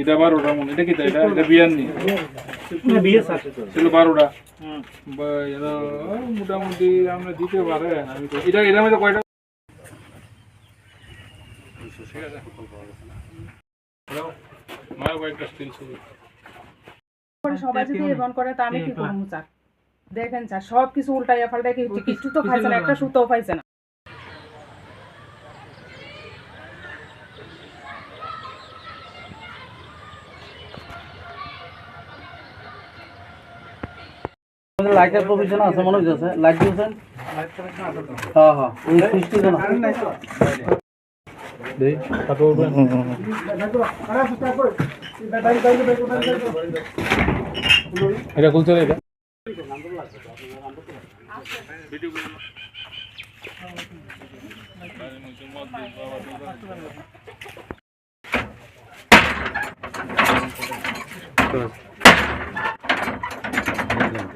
এটা বারোটা মনে এটা কি এটা এটা বিয়ার নি ছিল বারোটা। মোটামুটি আমরা দিতে পারে আমি তো এটা মধ্যে কয়টা? সবাই যদি এমন করে তা আমি কি করব স্যার দেখেন স্যার সব কিছু উল্টাইয়া হচ্ছে কিছু তো পাইছে না একটা সুতোও পাইছে না। লাইটের প্রভিশন আছে মনে হচ্ছে লাইট দিয়েছেন? হ্যাঁ হ্যাঁ। ওই কেন এটা খুলছে এটা।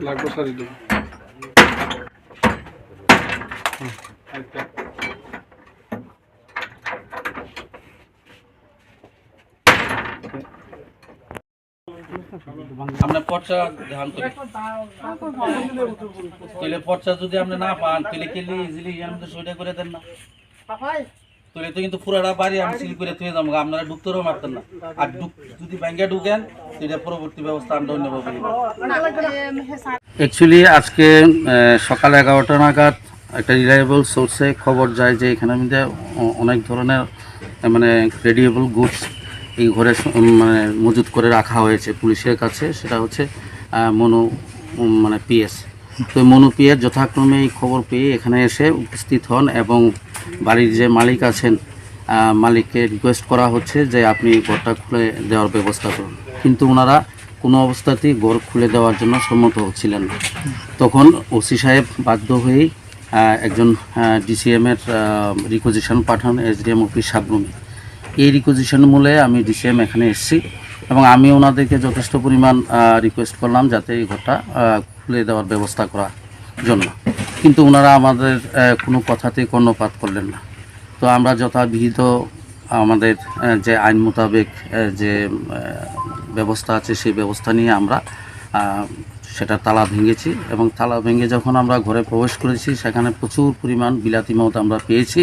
লাগবে সারি দেবো। আচ্ছা আপনার পর্চা ধান করে। তাহলে পর্চা যদি আপনি না পান তাহলে কেলি ইজিলি মধ্যে সইটা করে দেন না? তাহলে তো কিন্তু পুরাটা বাড়ি আমি সিল করে থুয়ে যাব, আপনারা ঢুকতেও মারতেন না। আর যদি ব্যাংকে ঢুকেন তাহলে পরবর্তী ব্যবস্থা আমরা নিব অ্যাকচুয়ালি আজকে সকাল এগারোটা নাগাদ একটা রিলায়েবল সোর্সে খবর যায় যে এখানে মধ্যে অনেক ধরনের মানে ক্রেডিয়েবল গুডস এই ঘরে মানে মজুত করে রাখা হয়েছে পুলিশের কাছে, সেটা হচ্ছে মনু মানে পিএস তো মনু পিএস যথাক্রমে এই খবর পেয়ে এখানে এসে উপস্থিত হন এবং বাড়ির যে মালিক আছেন মালিককে রিকোয়েস্ট করা হচ্ছে যে আপনি ঘরটা খুলে দেওয়ার ব্যবস্থা করুন। কিন্তু ওনারা কোনো অবস্থাতেই ঘর খুলে দেওয়ার জন্য সম্মত হচ্ছিলেন না। তখন ওসি সাহেব বাধ্য হয়েই একজন ডিসিএমের রিকোজিশন পাঠান এসডিএম অফিস সাবরুমে এই রিকোজিশন মূলে আমি ডিসিএম এখানে এসেছি এবং আমি ওনাদেরকে যথেষ্ট পরিমাণ রিকোয়েস্ট করলাম যাতে এই ঘরটা খুলে দেওয়ার ব্যবস্থা করার জন্য। কিন্তু ওনারা আমাদের কোনো কথাতেই কর্ণপাত করলেন না। তো আমরা যথাবিহিত আমাদের যে আইন মোতাবেক যে ব্যবস্থা আছে, সেই ব্যবস্থা নিয়ে আমরা সেটা তালা ভেঙেছি এবং তালা ভেঙে যখন আমরা ঘরে প্রবেশ করেছি, সেখানে প্রচুর পরিমাণ বিলাতি মদ আমরা পেয়েছি।